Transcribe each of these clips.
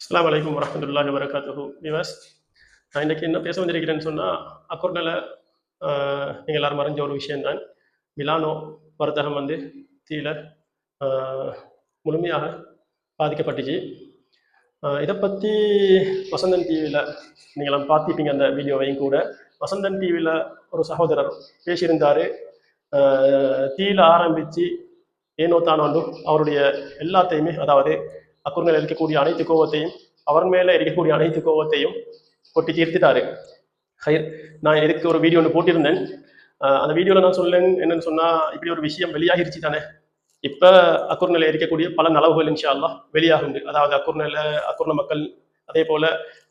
அஸ்லாம் வலைக்கம் வரஹ்மத்துல்லாஹி வரகாத்துஹு விவாஸ் நான் இன்றைக்கி என்ன பேச வந்திருக்கிறேன்னு சொன்னால் அக்கோர்டில் நீங்கள் எல்லாரும் மறைஞ்ச ஒரு விஷயம்தான். மிலானோ வர்த்தகம் வந்து தீல முழுமையாக பாதிக்கப்பட்டுச்சு. இதை பற்றி வசந்தன் டிவியில் நீங்களாம் பார்த்துப்பீங்க அந்த வீடியோவையும் கூட. வசந்தன் டிவியில் ஒரு சகோதரர் பேசியிருந்தார். தீல ஆரம்பித்து ஏனோ தானோண்டு அவருடைய எல்லாத்தையுமே அதாவது அக்குர் மேல இருக்கக்கூடிய அனைத்து கோவத்தையும் அவர் மேல இருக்கக்கூடிய அனைத்து கோவத்தையும் கொட்டி தீர்த்துட்டாரு. ஹயர் நான் இதுக்கு ஒரு வீடியோ ஒன்று போட்டிருந்தேன். அந்த வீடியோவில் நான் சொல்லேன் என்னன்னு சொன்னா இப்படி ஒரு விஷயம் வெளியாகிருச்சு தானே. இப்போ அக்குர் இருக்கக்கூடிய பல நலவுகள் இன்ஷா அல்லாஹ் வெளியாகுண்டு. அதாவது அக்குர்நிலை அக்குர்ண மக்கள் அதே போல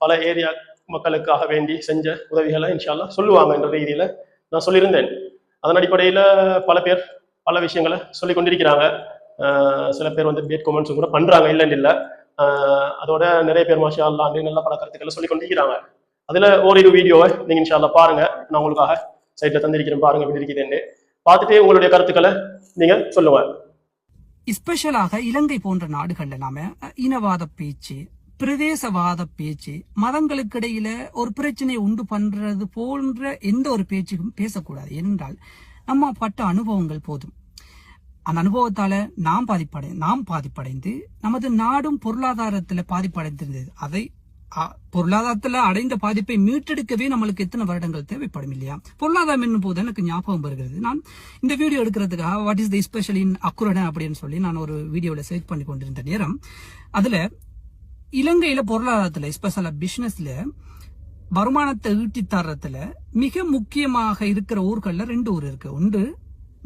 பல ஏரியா மக்களுக்காக வேண்டி செஞ்ச உதவிகளை இன்ஷா சொல்லுவாங்க என்ற ரீதியில நான் சொல்லியிருந்தேன். அதன் அடிப்படையில் பல பேர் பல விஷயங்களை சொல்லி கொண்டிருக்கிறாங்க. சில பேர் வந்து பேட் கமெண்ட்ஸும் கூட பண்றாங்க இல்லைன்னு இல்லை. ஆஹ் அதோட நிறைய பேர் மாஷா அல்லாண்டு நல்ல பல கருத்துக்களை சொல்லி கொண்டிருக்கிறாங்க. அதுல ஓரிரு வீடியோவை நீங்க இன்ஷால்ல பாருங்கள் பாருங்க. நான் உங்களுக்காக சைட்டில் தந்திருக்கிறேன் பாருங்க எப்படி இருக்குதுன்னு. பார்த்துட்டு உங்களுடைய கருத்துக்களை நீங்க சொல்லுங்க. ஸ்பெஷலாக இலங்கை போன்ற நாடுகள்ல நாம இனவாத பேச்சு பிரதேசவாத பேச்சு மதங்களுக்கு இடையில ஒரு பிரச்சனையை உண்டு பண்றது போன்ற எந்த ஒரு பேச்சுக்கும் பேசக்கூடாது. ஏனென்றால் நம்ம பட்ட அனுபவங்கள் போதும். அந்த அனுபவத்தால நாம் பாதிப்படை நாம் பாதிப்படைந்து நமது நாடும் பொருளாதாரத்துல பாதிப்படைந்திருந்தது. அதை பொருளாதாரத்தில் பொருளாதாரத்துல அடைந்த பாதிப்பை மீட்டெடுக்கவே நம்மளுக்கு எத்தனை வருடங்கள் தேவைப்படும் இல்லையா? பொருளாதாரம் என்னும் போது எனக்கு ஞாபகம் வருகிறது. நான் இந்த வீடியோ எடுக்கிறதுக்காக what is the special in அக்குரடன் அப்படின்னு சொல்லி நான் ஒரு வீடியோல சர்ச் பண்ணி கொண்டிருந்த நேரம். அதுல இலங்கையில பொருளாதாரத்துல ஸ்பெஷலாக பிசினஸ்ல வருமானத்தை ஈட்டி தர்றதுல மிக முக்கியமாக இருக்கிற ஊர்களில் ரெண்டு ஊர் இருக்கு. ஒன்று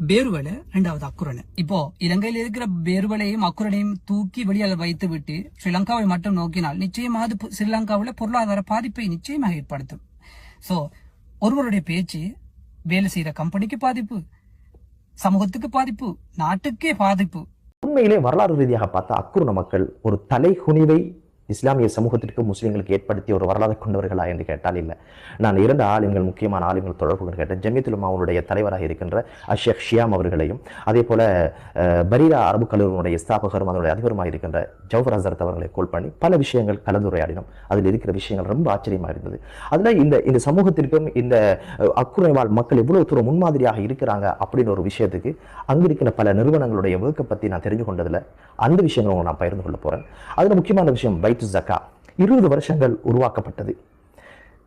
பேருவலை ரெண்டாவது அக்குரணை இப்போ இலங்கையில் இருக்கிற பேருவலையும் அக்குரனையும் தூக்கி வெளியால் வைத்து விட்டு ஸ்ரீலங்காவை மட்டும் நோக்கினால் நிச்சயமாக அது ஸ்ரீலங்காவில் பொருளாதார பாதிப்பை நிச்சயமாக ஏற்படுத்தும். சோ ஒருவருடைய பேச்சு வேலை செய்யற கம்பெனிக்கு பாதிப்பு சமூகத்துக்கு பாதிப்பு நாட்டுக்கே பாதிப்பு. உண்மையிலே வரலாறு ரீதியாக பார்த்தா அக்குரண மக்கள் ஒரு தலை குனிவை இஸ்லாமிய சமூகத்திற்கு முஸ்லீம்களுக்கு ஏற்படுத்திய ஒரு வரலாறு கொண்டவர்களா என்று கேட்டால் இல்லை. நான் இரண்டு ஆளுங்கள் முக்கியமான ஆளுங்கள் தொடர்பு கேட்டேன் ஜமியத்துல் தலைவராக இருக்கின்ற அஷேக் ஷியாம் அவர்களையும் அதே போல பரீரா அரபு கல்லூரியினுடைய ஸ்தாபகரும் அதனுடைய அதிபருமாக இருக்கின்ற ஜவுஃபர் ஹசரத் அவர்களை கோல் பண்ணி பல விஷயங்கள் கலந்துரையாடினோம். அதில் இருக்கிற விஷயங்கள் ரொம்ப ஆச்சரியமாக இருந்தது. அதில் இந்த இந்த சமூகத்திற்கும் இந்த அக்குறைவால் அக்குறை வாழ் மக்கள் எவ்வளவு தூரம் முன்மாதிரியாக இருக்கிறாங்க அப்படின்னு ஒரு விஷயத்துக்கு அங்க இருக்கிற பல நிறுவனங்களுடைய ஒர்க்கை பற்றி நான் தெரிஞ்சு கொண்டதில் அந்த விஷயங்களை நான் பகிர்ந்து கொள்ள போகிறேன் அதில் முக்கியமான விஷயம் பைத்து ஜக்கா. இருபது வருஷங்கள் உருவாக்கப்பட்டது.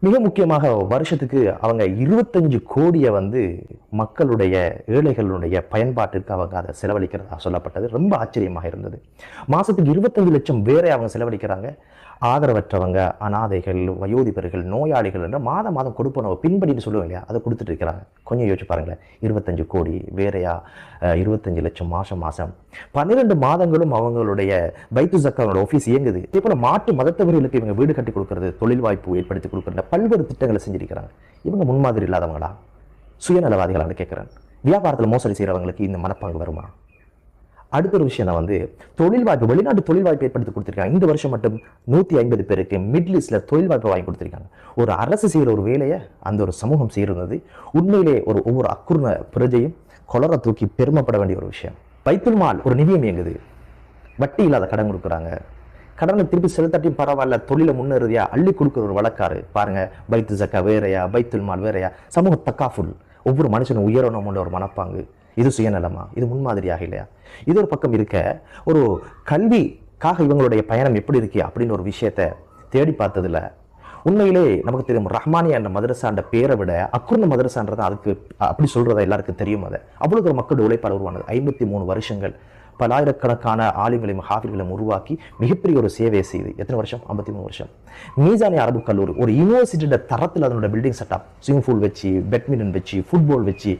மிக முக்கியமாக வருஷத்துக்கு அவங்க இருபத்தஞ்சு கோடியை வந்து மக்களுடைய ஏழைகளுடைய பயன்பாட்டிற்கு அவங்க அதை செலவழிக்கிறதா சொல்லப்பட்டது. ரொம்ப ஆச்சரியமாக இருந்தது. மாதத்துக்கு இருபத்தஞ்சு லட்சம் பேரை அவங்க செலவழிக்கிறாங்க. ஆதரவற்றவங்க அனாதைகள் வயோதிபர்கள் நோயாளிகள் என்ற மாதம் மாதம் கொடுப்பனவு பின்படின்னு சொல்லுவோம் இல்லையா? அதை கொடுத்துட்டு இருக்கிறாங்க. கொஞ்சம் யோசிச்சு பாருங்களேன். இருபத்தஞ்சு கோடி வேறையா இருபத்தஞ்சு லட்சம் மாதம் மாதம் பன்னிரெண்டு மாதங்களும் அவங்களுடைய பைத்து ஜக்காவோட ஆஃபீஸ் இயங்குது. இதே போல மாட்டு மதத்தவர்களுக்கு இவங்க வீடு கட்டி கொடுக்கறது தொழில் வாய்ப்பு ஏற்படுத்தி கொடுக்குற பல்வேறு திட்டங்களை செஞ்சிருக்கிறாங்க. இவங்க முன்மாதிரி இல்லாதவங்களா? சுயநலவாதிகளான்னு கேட்குறேன் வியாபாரத்தில் மோசடி செய்கிறவங்களுக்கு இந்த மனப்பாங்கு வருமா? அடுத்த ஒரு விஷயம் வந்து தொழில் வாய்ப்பு வெளிநாட்டு தொழில் வாய்ப்பு ஏற்படுத்தி கொடுத்துருக்காங்க. இந்த வருஷம் மட்டும் நூற்றி ஐம்பது பேருக்கு மிடில் ஈஸ்ட்ல தொழில் வாய்ப்பு வாங்கி கொடுத்துருக்காங்க. ஒரு அரசு செய்கிற ஒரு வேலையை அந்த ஒரு சமூகம் செய்கிறது உண்மையிலே ஒரு ஒவ்வொரு அக்குர்ண பிரஜையும் கொலரை தூக்கி பெருமைப்பட வேண்டிய ஒரு விஷயம். பைத்துல் மால் ஒரு நிதியம் இயங்குது. வட்டி இல்லாத கடன் கொடுக்குறாங்க. கடனை திருப்பி செலுத்தாட்டியும் பரவாயில்ல தொழிலை முன்னேறுதியா அள்ளி கொடுக்குற ஒரு வழக்காரு. பாருங்க பைத்து ஜக்கா வேறையா பைத்துல் மால் வேறையா? சமூக தக்காஃபுல் ஒவ்வொரு மனுஷனும் உயரணும்னு ஒரு மனப்பாங்கு. இது சுயநலமா? இது முன்மாதிரியாக இல்லையா? இது ஒரு பக்கம் இருக்க ஒரு கல்விக்காக இவங்களுடைய பயணம் எப்படி இருக்கு அப்படின்னு ஒரு விஷயத்தை தேடி பார்த்ததில் உண்மையிலே நமக்கு தெரியும் ரஹ்மானியா என்ற மதரசான்ற பேரை விட அக்குர்ண மதரசான்றது அதுக்கு அப்படி சொல்கிறதா எல்லாருக்கும் தெரியும் அதை. அவ்வளோ ஒரு உழைப்பாளர் உருவானது. ஐம்பத்தி மூணு வருஷங்கள். பலாயிரக்கணக்கான ஆளுங்களையும் ஹாஃபிர்களையும் உருவாக்கி மிகப்பெரிய ஒரு சேவையை செய்து. எத்தனை வருஷம்? ஐம்பத்தி மூணு வருஷம். மீசானி அரபு கல்லூரி ஒரு யூனிவர்சிட்டியோட தரத்தில் அதனோட பில்டிங் செட்டப் ஸ்விமிங் பூல் வச்சு பேட்மிண்டன் வச்சு ஃபுட்பால் வச்சு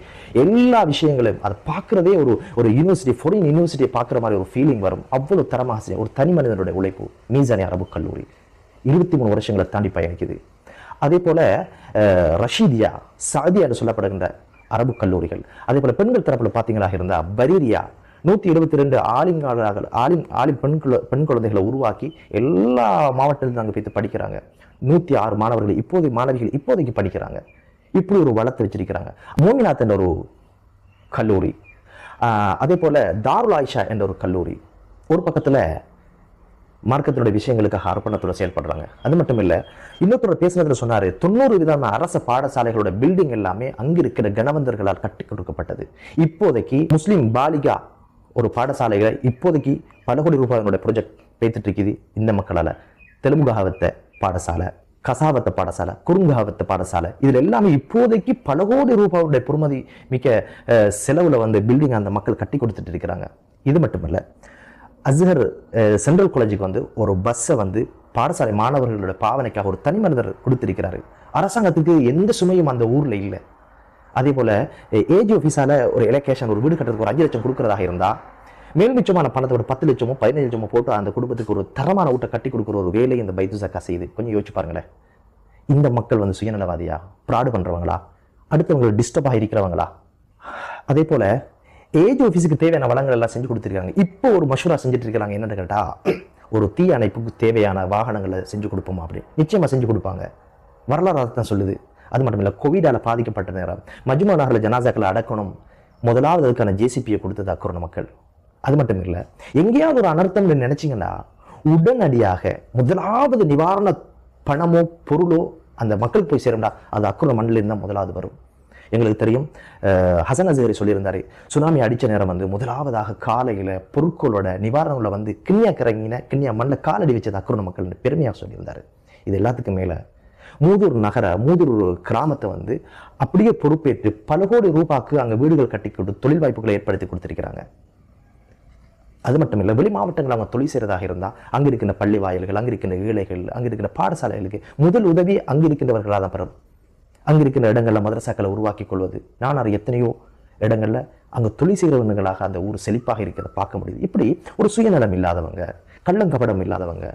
எல்லா விஷயங்களையும் அதை பார்க்குறதே ஒரு ஒரு யூனிவர்சிட்டி ஃபாரின் யூனிவர்சிட்டியை பார்க்குற மாதிரி ஒரு ஃபீலிங் வரும். அவ்வளோ தரமாக ஒரு தனி மனிதனுடைய உழைப்பு மீசானி அரபு கல்லூரி. இருபத்தி மூணு வருஷங்களை தாண்டி பயணிக்குது. அதே போல ரஷீதியா சாதியா என்று சொல்லப்படுகின்ற அரபு கல்லூரிகள். அதே போல் பெண்கள் தரப்பில் பார்த்தீங்களாக இருந்தால் பரீரியா நூற்றி இருபத்தி ரெண்டு ஆலிங்காளராக ஆலிம் ஆலிம் பெண் குழ- பெண் குழந்தைகளை உருவாக்கி எல்லா மாவட்டத்திலும் அங்கே போய் படிக்கிறாங்க. நூற்றி ஆறு மாணவர்கள் இப்போதை மாணவிகள் இப்போதைக்கு படிக்கிறாங்க. இப்படி ஒரு வளர்த்து வச்சிருக்கிறாங்க. மோமிநாத் என்ற ஒரு கல்லூரி. அதே போல் தாருல் ஆயிஷா என்ற ஒரு கல்லூரி. ஒரு பக்கத்தில் மார்க்கத்தினுடைய விஷயங்களுக்காக அர்ப்பணத்தோடு செயல்படுறாங்க. அது மட்டும் இல்லை இன்னொருத்தர் பேசுனதுல சொன்னார் தொண்ணூறு விதமான அரச பாடசாலைகளோட பில்டிங் எல்லாமே அங்கே இருக்கிற கணவந்தர்களால் கட்டி கொடுக்கப்பட்டது. இப்போதைக்கு முஸ்லீம் பாலிகா ஒரு பாடசாலைகளை இப்போதைக்கு பல கோடி ரூபாயினுடைய ப்ராஜெக்ட் பேத்துட்டு இருக்குது இந்த மக்களால். தெலுங்குகாவத்த பாடசாலை கசாவத்த பாடசாலை குறுங்காவத்த பாடசாலை இதில் எல்லாமே இப்போதைக்கு பல கோடி ரூபாவுடைய பொறுமதி மிக்க செலவில் வந்து பில்டிங் அந்த மக்கள் கட்டி கொடுத்துட்டு இருக்கிறாங்க இது மட்டுமல்ல அஸ்ஹர் சென்ட்ரல் காலேஜுக்கு வந்து ஒரு பஸ்ஸை வந்து பாடசாலை மாணவர்களோட பாவனைக்காக ஒரு தனி மனிதர் கொடுத்திருக்கிறாரு. அரசாங்கத்துக்கு எந்த சுமையும் அந்த ஊரில் இல்லை. அதே போல் ஏஜ் ஆஃபீஸால் ஒரு எலகேஷன் ஒரு வீடு கட்டுறதுக்கு ஒரு அஞ்சு லட்சம் கொடுக்குறதாக இருந்தால் மேல் மிச்சமான பணத்தை ஒரு பத்து லட்சமோ பதினஞ்சு லட்சமோ போட்டு அந்த குடும்பத்துக்கு ஒரு தரமான ஊட்ட கட்டி கொடுக்குற ஒரு வேலை இந்த பைத்து சக்கா செய்யுது கொஞ்சம் யோசிச்சு பாருங்களேன். இந்த மக்கள் வந்து சுயநலவாதியா? ப்ராடு பண்ணுறவங்களா அடுத்தவங்களை டிஸ்டர்பாக இருக்கிறவங்களா? அதே போல் ஏஜ் ஆஃபீஸுக்கு தேவையான வளங்கள் எல்லாம் செஞ்சு கொடுத்துருக்காங்க. இப்போ ஒரு மஷூரா செஞ்சுட்டு இருக்கிறாங்க என்னென்னு கேட்டால் ஒரு தீ அணைப்புக்கு தேவையான வாகனங்களை செஞ்சு கொடுப்போம் அப்படி நிச்சயமாக செஞ்சு கொடுப்பாங்க. வரலாறு தான் சொல்லுது. அது மட்டும் இல்லை கோவிடால பாதிக்கப்பட்ட நேரம் மஜ்மா நகரில் ஜனாசாக்களை அடக்கணும் முதலாவது அதுக்கான ஜேசிபியை கொடுத்தது அக்குரண மக்கள். அது மட்டும் இல்லை எங்கேயாவது ஒரு அனர்த்தம் நினைச்சீங்கன்னா உடனடியாக முதலாவது நிவாரண பணமோ பொருளோ அந்த மக்கள் போய் சேரும்டா அது அக்குற மண்ணில் இருந்தால் முதலாவது வரும். எங்களுக்கு தெரியும் ஹசன் அசேரி சொல்லியிருந்தாரு சுனாமி அடிச்ச நேரம் வந்து முதலாவதாக காலையில் பொருட்களோட நிவாரணங்களை வந்து கிண்ணியா கிறங்கின கிண்ணியா மண்ணில் காலடி வச்சது அக்குரண மக்கள்னு பெருமையாக சொல்லியிருந்தார். இது எல்லாத்துக்கும் மேல மூதூர் நகர மூதூர் கிராமத்தை வந்து அப்படியே பொறுப்பேற்று பல கோடி ரூபாய்க்கு அங்க வீடுகள் கட்டி கொடுத்து தொழில் வாய்ப்புகளை ஏற்படுத்தி கொடுத்திருக்கிறாங்க. அது மட்டும் இல்லை வெளி மாவட்டங்கள் அவங்க தொழில் செய்கிறதாக இருந்தால் அங்கே இருக்கின்ற பள்ளி வாயில்கள் அங்கே இருக்கின்ற ஏழைகள் அங்கே இருக்கின்ற பாடசாலைகளுக்கு முதல் உதவி அங்கே இருக்கின்றவர்களாக தான் பெறும். அங்கே இருக்கின்ற இடங்களில் மதரசாக்களை உருவாக்கி கொள்வது. நான் எத்தனையோ இடங்கள்ல அங்கே தொழில் செய்கிறவர்களாக அந்த ஊர் செழிப்பாக இருக்கிறத பார்க்க முடியுது. இப்படி ஒரு சுயநலம் இல்லாதவங்க கள்ளங்கபடம் இல்லாதவங்க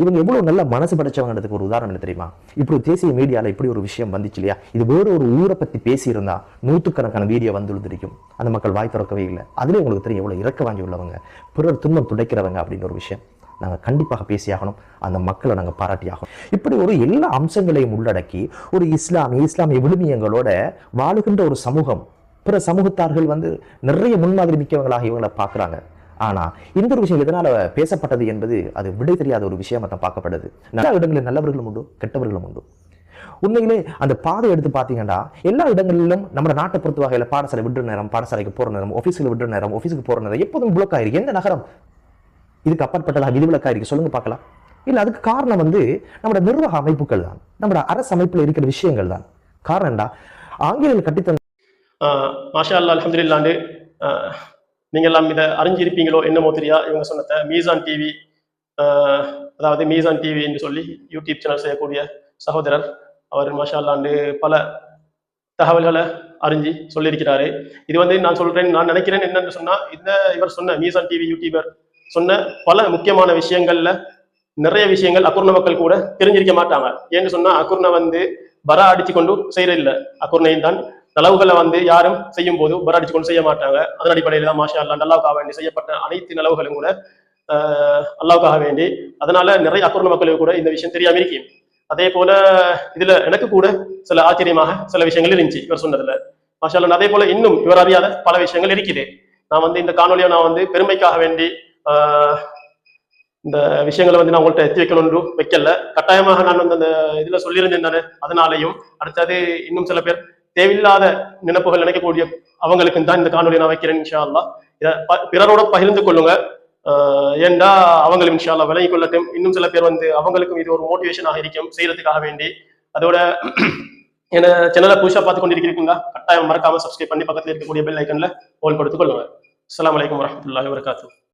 இவங்க எவ்வளோ நல்ல மனசு படைச்சவங்கிறதுக்கு ஒரு உதாரணம் என்ன தெரியுமா? இப்படி தேசிய மீடியாவில் இப்படி ஒரு விஷயம் வந்துச்சு இல்லையா? இது வேறு ஒரு ஊரை பற்றி பேசியிருந்தா நூற்றுக்கணக்கான வீடியோ வந்துருந்திருக்கும் அந்த மக்கள் வாய் திறக்கவே இல்லை. அதுலேயே உங்களுக்கு தெரியும் எவ்வளோ இறக்க வாங்கி உள்ளவங்க. பிறர் துன்பம் துடைக்கிறவங்க அப்படின்னு ஒரு விஷயம். நாங்கள் கண்டிப்பாக பேசியாகணும் அந்த மக்களை நாங்கள் பாராட்டியாகணும் இப்படி ஒரு எல்லா அம்சங்களையும் உள்ளடக்கி ஒரு இஸ்லாமிய இஸ்லாமிய விழுமியங்களோட வாழுகின்ற ஒரு சமூகம் பிற சமூகத்தார்கள் வந்து நிறைய முன்மாதிரி மிக்கவங்களாக இவங்களை பார்க்குறாங்க. ஆனா இந்த ஒரு விஷயம் எதனால பேசப்பட்டது என்பது அது விடை தெரியாத ஒரு விஷயமா தான் பார்க்கப்படுது. நல்ல இடங்களில் நல்லவர்களும் உண்டு கெட்டவர்களும் உண்டு. உண்மையிலே அந்த பாதை எடுத்து பார்த்தீங்கன்னா எல்லா இடங்களிலும் நம்ம நாட்டை பொறுத்த வகையில் பாடசாலை விடுற நேரம் பாடசாலைக்கு போற நேரம் ஆஃபீஸில் விடுற நேரம் ஆஃபீஸுக்கு போற நேரம் எப்போதும் பிளாக் ஆயிருக்கு எந்த நகரம்? இதுக்கு அப்பாற்பட்டதாக விதிவிலக்காக இருக்குது சொல்லுங்க பார்க்கலாம். இல்ல அதுக்கு காரணம் வந்து நம்மளோட நிர்வாக அமைப்புகள் தான். நம்மளோட அரசு அமைப்புல இருக்கிற விஷயங்கள் தான். காரணம்டா ஆங்கிலேயர்கள் கட்டித்தந்த மாஷா அல்லா அலமதுல்லாண்டு ஆஹ் எல்லாம் இதை அறிஞ்சிருப்பீங்களோ என்னமோ தெரியா? இவங்க சொன்னத மீசான் டிவி அதாவது மீசான் டிவி என்று சொல்லி யூடியூப் சேனல் செய்யக்கூடிய சகோதரர். அவர் மாஷா பல தகவல்களை அறிஞ்சு சொல்லியிருக்கிறாரு. இது வந்து நான் சொல்றேன் நான் நினைக்கிறேன் என்னன்னு சொன்னா இந்த இவர் சொன்ன மீசான் டிவி யூடியூபர் சொன்ன பல முக்கியமான விஷயங்கள்ல நிறைய விஷயங்கள் அக்குர்ண மக்கள் கூட தெரிஞ்சிருக்க மாட்டாங்க. ஏன்னு சொன்னா அக்குர்ண வந்து பரா அடிச்சு கொண்டு செய்யறதில்லை அக்குர்ணையும் தான் நலவுகளை வந்து யாரும் செய்யும் போது உபராடிச்சு கொண்டு செய்ய மாட்டாங்க. அதன் அடிப்படையில் தான் மாஷா அல்லா அல்லாவுக்காக வேண்டி செய்யப்பட்ட அனைத்து நலவுகளும் கூட அல்லாவுக்காக வேண்டி. அதனால நிறைய அக்குர்ண மக்களுக்கு கூட இந்த விஷயம் தெரியாம இருக்கு அதே போல இதுல எனக்கு கூட சில ஆச்சரியமாக சில விஷயங்கள் இருந்துச்சு இவர் சொன்னதுல. மாஷா அல்லா அதே போல இன்னும் இவர் அறியாத பல விஷயங்கள் இருக்குது. நான் வந்து இந்த காணொலியை நான் வந்து பெருமைக்காக வேண்டி இந்த விஷயங்களை வந்து நான் உங்கள்கிட்ட எத்தி வைக்கணும்னு வைக்கல. கட்டாயமாக நான் வந்து அந்த இதுல சொல்லியிருந்தேன் தானே. அதனாலையும் அடுத்தது இன்னும் சில பேர் தேவையில்லாத நினைப்புகள் நினைக்கக்கூடிய அவங்களுக்கு தான் இந்த காணொலியை நான் வைக்கிறேன் இன்ஷா இதை பிறரோட பகிர்ந்து கொள்ளுங்க. ஆஹ் ஏன்டா அவங்களும் இன்ஷா அல்லாஹ் விலகி கொள்ளட்டும். இன்னும் சில பேர் வந்து அவங்களுக்கும் இது ஒரு மோட்டிவேஷனாக இருக்கும் செய்யறதுக்காக வேண்டி. அதோட என்ன சேனலை புதுசாக பார்த்து கொண்டிருக்கிறீங்களா கட்டாயம் மறக்காம சப்ஸ்கிரைப் பண்ணி பக்கத்தில் இருக்கக்கூடிய பெல் ஐக்கன்ல ஹோல் கொடுத்து கொள்ளுங்க. அஸ்ஸலாமு வலைக்கம் வரமத்துல வபரகாத்துஹு.